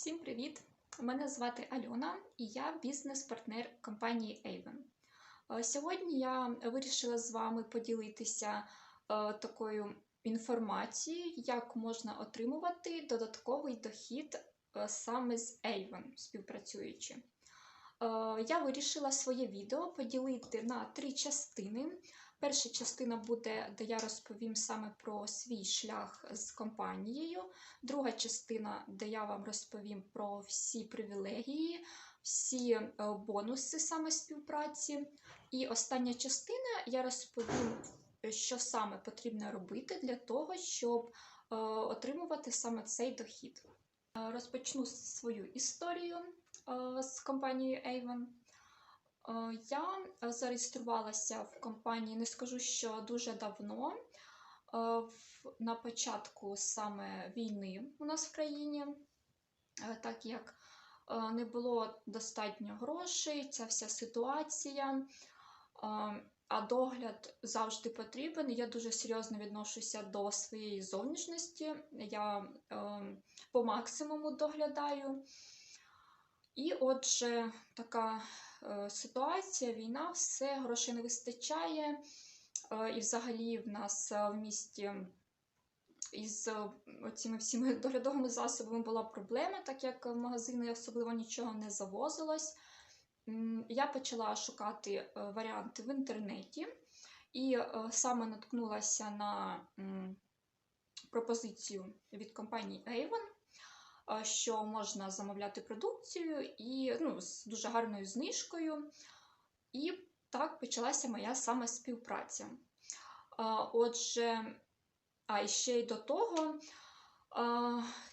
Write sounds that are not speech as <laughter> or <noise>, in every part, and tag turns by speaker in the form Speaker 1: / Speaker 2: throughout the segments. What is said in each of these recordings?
Speaker 1: Всім привіт! Мене звати Альона і я бізнес-партнер компанії Avon. Е, Сьогодні я вирішила з вами поділитися е, такою інформацією, як можна отримувати додатковий дохід е, саме з Avon, співпрацюючи. Я вирішила своє відео поділити на три частини. Перша частина буде, де я розповім саме про свій шлях з компанією. Друга частина, де я вам розповім про всі привілегії, всі е, бонуси саме співпраці. І остання частина я розповім, що саме потрібно робити для того, щоб е, отримувати саме цей дохід. Е, Розпочну свою історію е, з компанією Avon. Е, Я зареєструвалася в компанії, не скажу, що дуже давно, е, на початку саме війни у нас в країні, е, так як не було достатньо грошей, ця вся ситуація, а догляд завжди потрібен. Я дуже серйозно відношуся до своєї зовнішності. Я по максимуму доглядаю. І отже, така е, ситуація, війна, все, грошей не вистачає. Е, і взагалі в нас е, в місті із цими всіми <laughs> доглядовими засобами була проблема, так як в магазини особливо нічого не завозилось. Я почала шукати варіанти в інтернеті і саме наткнулася на пропозицію від компанії Avon, що можна замовляти продукцію і ну, з дуже гарною знижкою. І так почалася моя саме співпраця. Отже, а ще й до того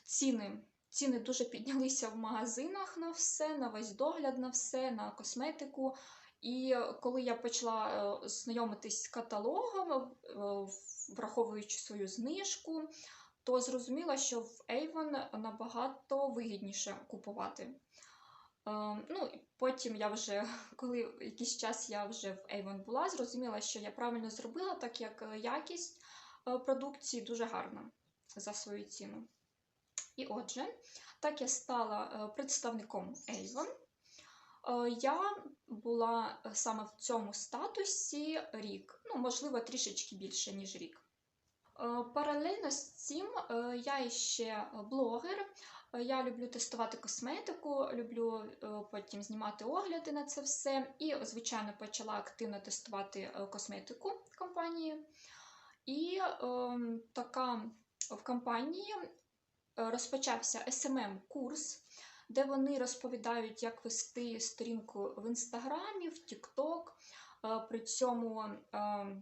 Speaker 1: ціни. Ціни дуже піднялися в магазинах на все, на весь догляд, на все, на косметику. І коли я почала е, знайомитись з каталогом, е, враховуючи свою знижку, то зрозуміла, що в Avon набагато вигідніше купувати. Е, Ну, потім я вже, <laughs> коли якийсь час я вже в Avon була, зрозуміла, що я правильно зробила, так як е, якість е, продукції дуже гарна за свою ціну. І отже, так я стала представником Avon. Я була саме в цьому статусі рік, ну, можливо, трішечки більше, ніж рік. Е, Паралельно з цим е, я ще блогер. Е, Я люблю тестувати косметику, люблю потім знімати огляди на це все. І, звичайно, почала активно тестувати косметику компанії. І ем, така в компанії розпочався smm курс де вони розповідають, як вести сторінку в інстаграмі, в е, при цьому е,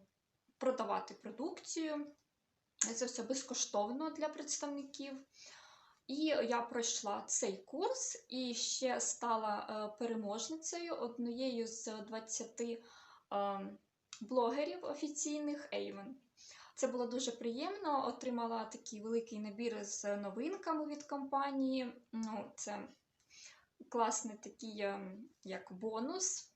Speaker 1: продавати продукцію. Це все безкоштовно для представників. І я пройшла цей курс і ще стала е, переможницею однією з 20 е, блогерів офіційних Avon. Це було дуже приємно. Отримала такий великий набір з новинками від компанії. Ну, це класний такий е, як бонус.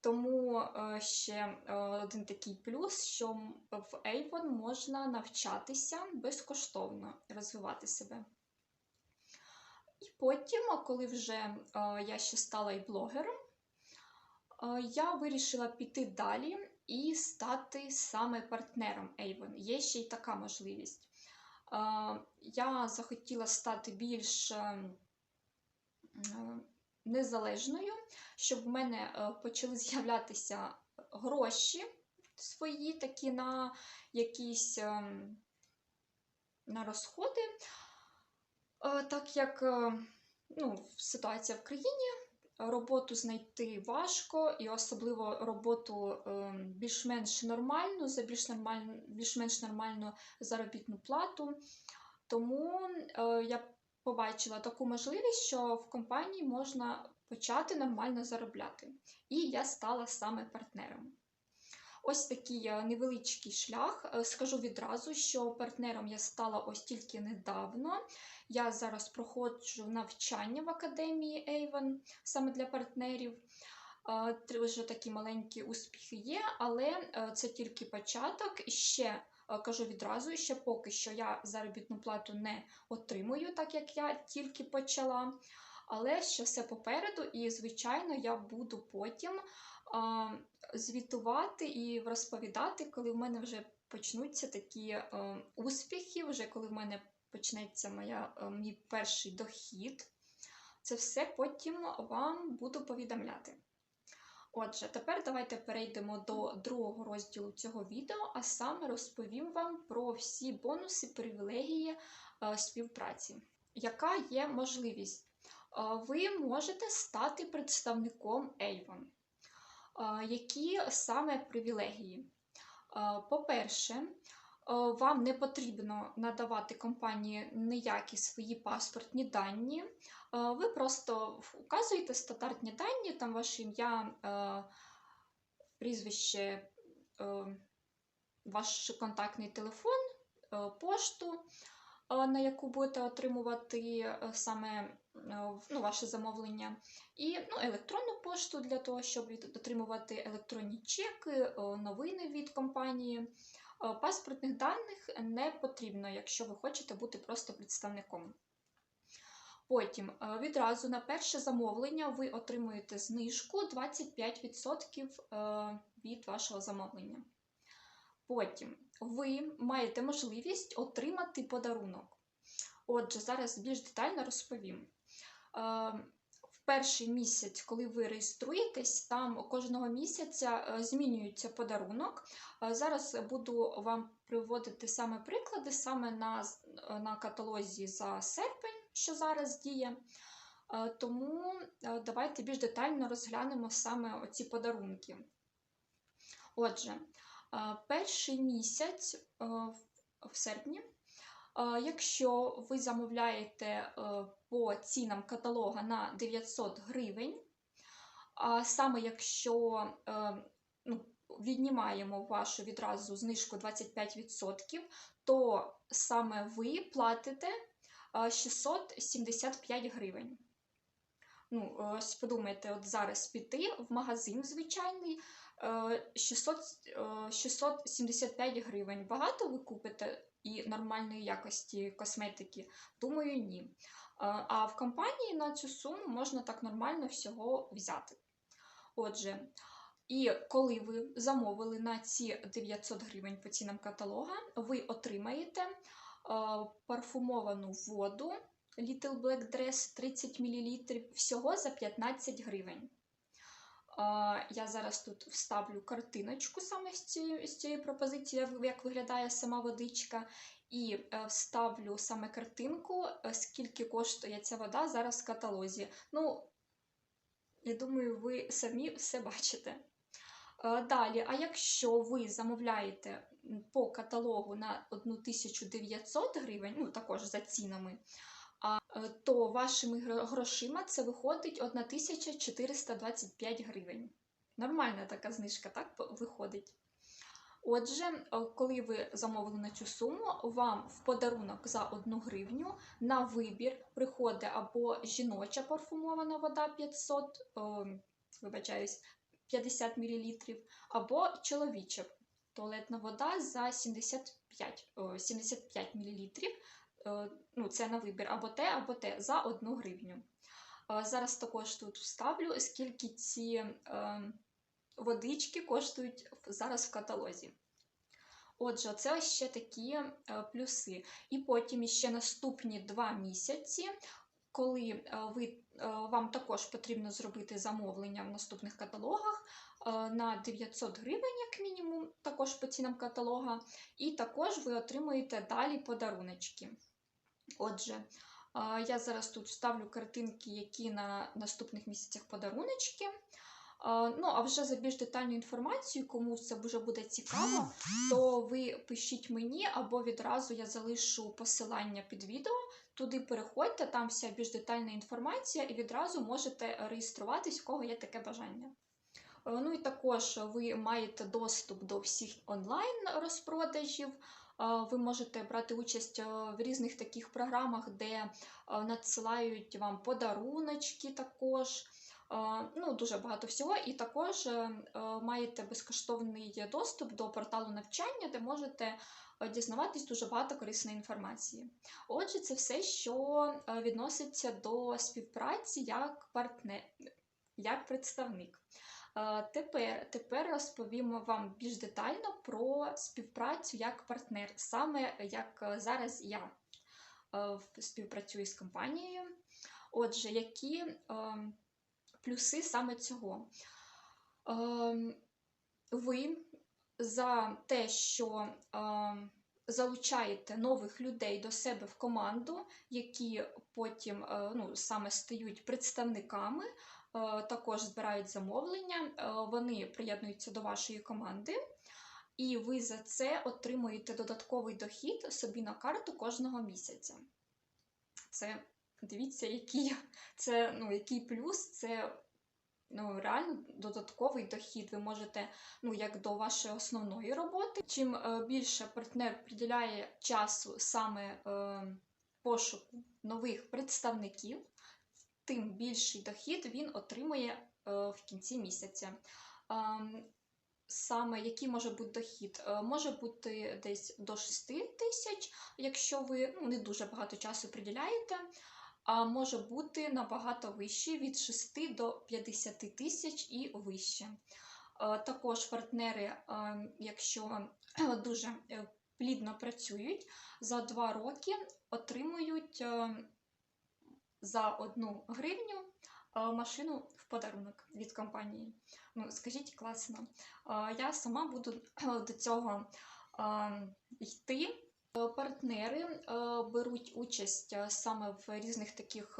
Speaker 1: Тому е, ще е, один такий плюс, що в Avon можна навчатися безкоштовно, розвивати себе. І потім, коли вже е, я ще стала і блогером, я вирішила піти далі і стати саме партнером Avon. Є ще й така можливість. Я захотіла стати більш е, е, незалежною, щоб в мене е, почали <laughs> з'являтися гроші свої, такі на якісь ем, на розходи, Е, так як е, ну, ситуація в країні, роботу знайти важко, і особливо роботу ем, більш-менш нормальну, за більш нормальну, більш-менш нормальну заробітну плату. Тому я побачила таку можливість, що в компанії можна почати нормально заробляти. І я стала саме партнером. Ось такий невеличкий шлях. Е, Скажу відразу, що партнером я стала ось тільки недавно. Я зараз проходжу навчання в академії Avon саме для партнерів. Е, Вже такі маленькі успіхи є, але е, це тільки початок. Ще кажу відразу, що поки що я заробітну плату не отримую, так як я тільки почала. Але що все попереду, і, звичайно, я буду потім а, звітувати і розповідати, коли в мене вже почнуться такі е, успіхи, вже коли в мене почнеться моя, е, мій перший дохід. Це все потім вам буду повідомляти. Отже, тепер давайте перейдемо до другого розділу цього відео, а саме розповім вам про всі бонуси, привілегії е, співпраці. Яка є можливість? Е, Ви можете стати представником Avon. Е, Які саме привілегії? По-перше, вам не потрібно надавати компанії ніякі свої паспортні дані. Е, Ви просто вказуєте стандартні дані, там ваше ім'я, е, прізвище, е, ваш контактний телефон, е, пошту, е, на яку будете отримувати е, саме е, ну, ваше замовлення, і ну, електронну пошту для того, щоб отримувати електронні чеки, е, новини від компанії. Е, Паспортних даних не потрібно, якщо ви хочете бути просто представником. Потім е, відразу на перше замовлення ви отримуєте знижку 25% е, від вашого замовлення. Потім ви маєте можливість отримати подарунок. Отже, зараз більш детально розповім. Е, перший місяць, коли ви реєструєтесь, там кожного місяця е, змінюється подарунок. Е, Зараз буду вам приводити саме приклади саме на, на каталозі за серпень, що зараз діє. Е, Тому е, давайте більш детально розглянемо саме оці подарунки. Отже, е, перший місяць е, в- серпні, е, якщо ви замовляєте е, по цінам каталога на 900 гривень, а саме якщо е, ну, віднімаємо вашу відразу знижку 25%, то саме ви платите е, 675 гривень. Ну, е, подумайте, от зараз піти в магазин звичайний е, 600, е, 675 гривень. Багато ви купите і нормальної якості косметики? Думаю, ні. Е, А в компанії на цю суму можна так нормально всього взяти. Отже, і коли ви замовили на ці 900 гривень по цінам каталога, ви отримаєте е, парфумовану воду Little Black Dress 30 мл всього за 15 гривень. Я зараз тут вставлю картиночку саме з цієї, з цієї пропозиції, як- виглядає сама водичка, і е, вставлю саме картинку, е, скільки коштує ця вода зараз в каталозі. Ну, я думаю, ви самі все бачите. Е, Далі, а якщо ви замовляєте по каталогу на 1900 гривень, ну також за цінами, то вашими грошима це виходить 1425 гривень. Нормальна така знижка, так виходить. Отже, е, коли ви замовили на цю суму, вам в подарунок за 1 гривню на вибір приходить або жіноча парфумована вода 500, е, вибачаюсь, 50 мл, або чоловіча туалетна вода за 75, о, 75 мл. Ну, це на вибір або те, або те за 1 гривню. Е, Зараз також тут вставлю, скільки ці е, водички коштують зараз в каталозі. Отже, це ще такі е, плюси. І потім ще наступні два місяці, коли е, ви, е, вам також потрібно зробити замовлення в наступних каталогах е, на 900 гривень, як мінімум, також по цінам каталога, і також ви отримуєте далі подаруночки. Отже, я зараз тут вставлю картинки, які на наступних місяцях подаруночки. Ну, а вже за більш детальну інформацію, кому це вже буде цікаво, то ви пишіть мені або відразу я залишу посилання під відео. Туди переходьте, там вся більш детальна інформація, і відразу можете реєструватись, у кого є таке бажання. Е, Ну і також ви маєте доступ до всіх онлайн розпродажів. Е, Ви можете брати участь е, в різних таких програмах, де е, надсилають вам подаруночки також. ну, дуже багато всього. І також маєте безкоштовний доступ до порталу навчання, де можете дізнаватись дуже багато корисної інформації. Отже, це все, що відноситься до співпраці як партнер, як представник. Тепер тепер розповімо вам більш детально про співпрацю як партнер, саме як зараз я співпрацюю з компанією. Отже, які плюси саме цього. Ви за те, що залучаєте нових людей до себе в команду, які потім е, ну, саме стають представниками, е, також збирають замовлення, е, вони приєднуються до вашої команди. І ви за це отримуєте додатковий дохід собі на карту кожного місяця. Це Дивіться, який це, ну, який плюс, це ну, реально додатковий дохід. Ви можете, ну, як до вашої основної роботи. Чим е, більше партнер приділяє часу саме е, пошуку нових представників, тим більший дохід він отримує е, в кінці місяця. Е, Саме який може бути дохід? Е, може бути десь до 6 тисяч, якщо ви ну, не дуже багато часу приділяєте а може бути набагато вищий від 6 до 50 тисяч і вище. Е, також партнери, якщо <clears throat> дуже плідно працюють, за 2 роки отримують за 1 гривню машину в подарунок від компанії. Ну, Скажіть класно. Я сама буду до цього йти. Е, партнери е, беруть участь е, саме в різних таких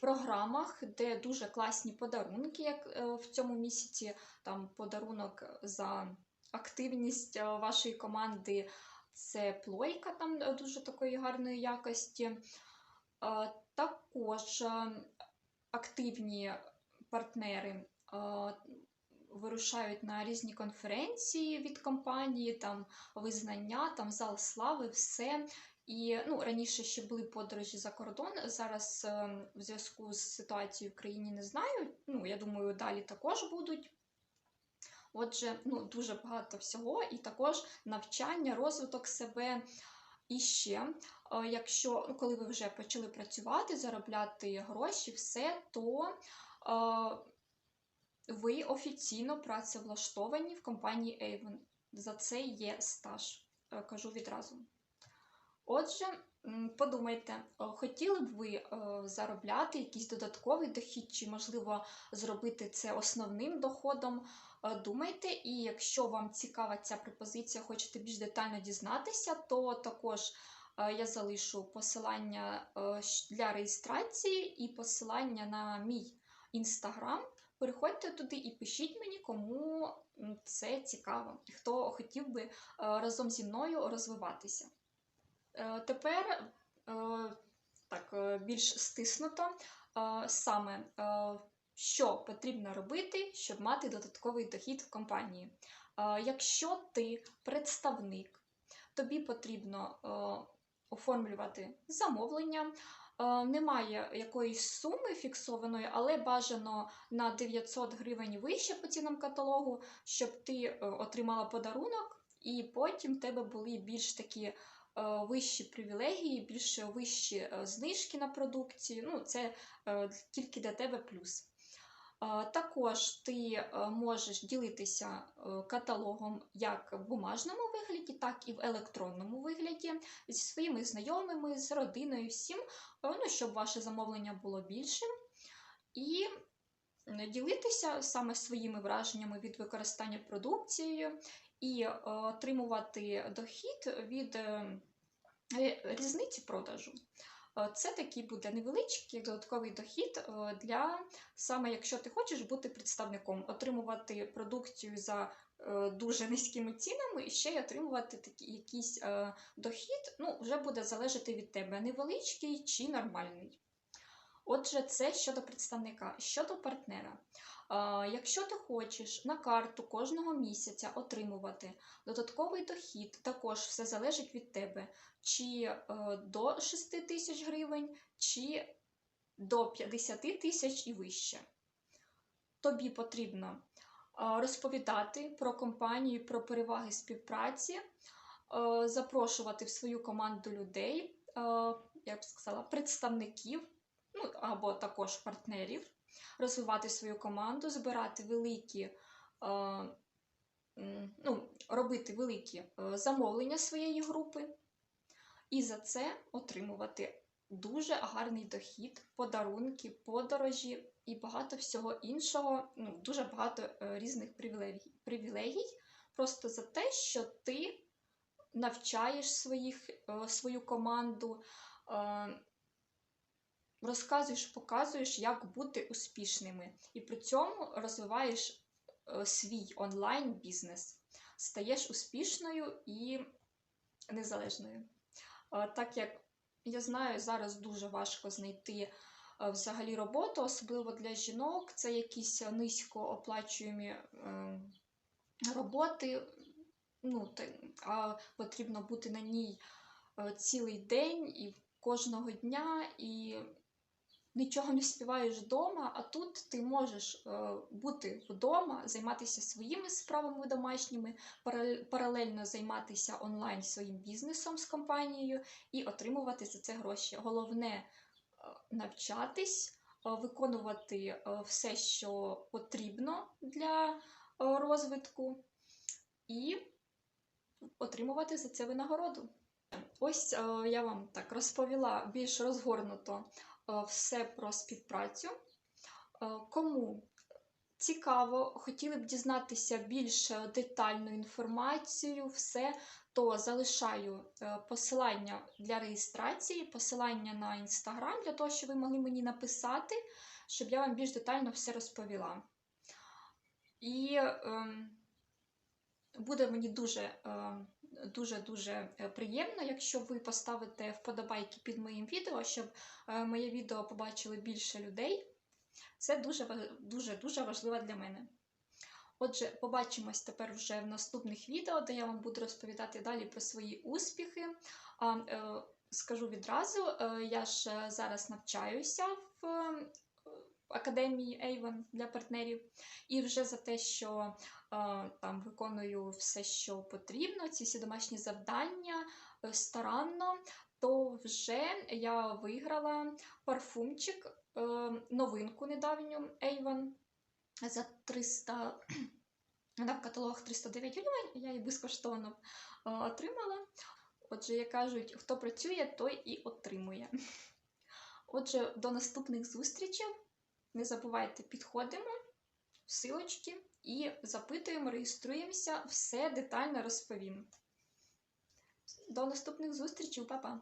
Speaker 1: програмах, де дуже класні подарунки, як в цьому місяці там подарунок за активність вашої команди. Це плойка там дуже такої гарної якості. Також активні партнери вирушають на різні конференції від компанії, там визнання, там зал слави, все. І ну, раніше ще були подорожі за кордон. Зараз е, в зв'язку з ситуацією в країні не знаю. Ну, я думаю, далі також будуть. Отже, ну, дуже багато всього, і також навчання, розвиток себе. І ще, е, якщо ну, коли ви вже почали працювати, заробляти гроші, все, то е, ви офіційно працевлаштовані в компанії Avon. За це є стаж, е, кажу відразу. Отже, подумайте, хотіли б ви заробляти якийсь додатковий дохід, чи, можливо, зробити це основним доходом. Думайте, і якщо вам цікава ця пропозиція, хочете більш детально дізнатися, то також я залишу посилання для реєстрації і посилання на мій інстаграм. Переходьте туди і пишіть мені, кому це цікаво, і хто хотів би е, разом зі мною розвиватися. Е, тепер е, так, більш стиснуто саме, що потрібно робити, щоб мати додатковий дохід в компанії. Якщо ти представник, тобі потрібно оформлювати замовлення, Е, немає якоїсь суми фіксованої, але бажано на 900 гривень вище по цінам каталогу, щоб ти е, отримала подарунок, і потім в тебе були більш такі е, вищі привілегії, більш вищі знижки на продукцію. Ну, Це тільки для тебе плюс. Також ти е, можеш ділитися е, каталогом як в бумажному вигляді, так і в електронному вигляді зі своїми знайомими, з родиною, всім, е, ну, щоб ваше замовлення було більшим. І ділитися саме своїми враженнями від використання продукцією і отримувати дохід від різниці продажу. Е, це такий буде невеличкий додатковий дохід е, для саме, якщо ти хочеш бути представником, отримувати продукцію за е, дуже <laughs> низькими цінами і ще й отримувати такий якийсь дохід, ну, вже буде залежати від тебе, невеличкий чи нормальний. Отже, це щодо представника, щодо партнера. Якщо ти хочеш на карту кожного місяця отримувати додатковий дохід, також все залежить від тебе, чи е, до 6 тисяч гривень, чи до 50 тисяч і вище. тобі потрібно е, розповідати про компанію, про переваги співпраці, е, запрошувати в свою команду людей, е, я б сказала, представників, ну або також партнерів, розвивати свою команду, збирати великі, е, ну, робити великі е, замовлення своєї групи, і за це отримувати дуже гарний дохід, подарунки, подорожі і багато всього іншого, ну, дуже багато е, різних привілегій, привілегій, просто за те, що ти навчаєш своїх, свою команду, розказуєш, показуєш, як бути успішними, і при цьому розвиваєш е, свій онлайн-бізнес, стаєш успішною і незалежною. Е, Так як я знаю, зараз дуже важко знайти е, взагалі роботу, особливо для жінок. Це якісь низько оплачуємі е, роботи, ну, а потрібно бути на ній цілий день і кожного дня, і нічого не співаєш вдома, а тут ти можеш е, бути вдома, займатися своїми справами домашніми, паралельно займатися онлайн своїм бізнесом з компанією і отримувати за це гроші. Головне е, навчатись, е, виконувати все, що потрібно для розвитку, і отримувати за це винагороду. Ось я вам так розповіла більш розгорнуто все про співпрацю. Е, Кому цікаво, хотіли б дізнатися більш е, детальну інформацію, все, то залишаю е, посилання для реєстрації, посилання на інстаграм, для того, щоб ви могли мені написати, щоб я вам більш детально все розповіла. І ем, буде мені дуже е, дуже-дуже е, приємно, якщо ви поставите вподобайки під моїм відео, щоб е, моє відео побачили більше людей. Це дуже-дуже дуже важливо для мене. Отже, побачимось тепер вже в наступних відео, де я вам буду розповідати далі про свої успіхи. Е, скажу відразу, я ж зараз навчаюся в академії Avon для партнерів, і вже за те, що е, там виконую все, що потрібно, ці всі домашні завдання е, старанно, то вже я виграла парфумчик, е, новинку недавню Avon за 300, вона <clears throat> в каталогах 309 гривень, я її безкоштовно отримала. Отже, як кажуть, хто працює, той і отримує. <laughs> Отже, до наступних зустрічей. Не забувайте, підходимо в силочки і запитуємо, реєструємося, все детально розповім. До наступних зустрічей, па-па!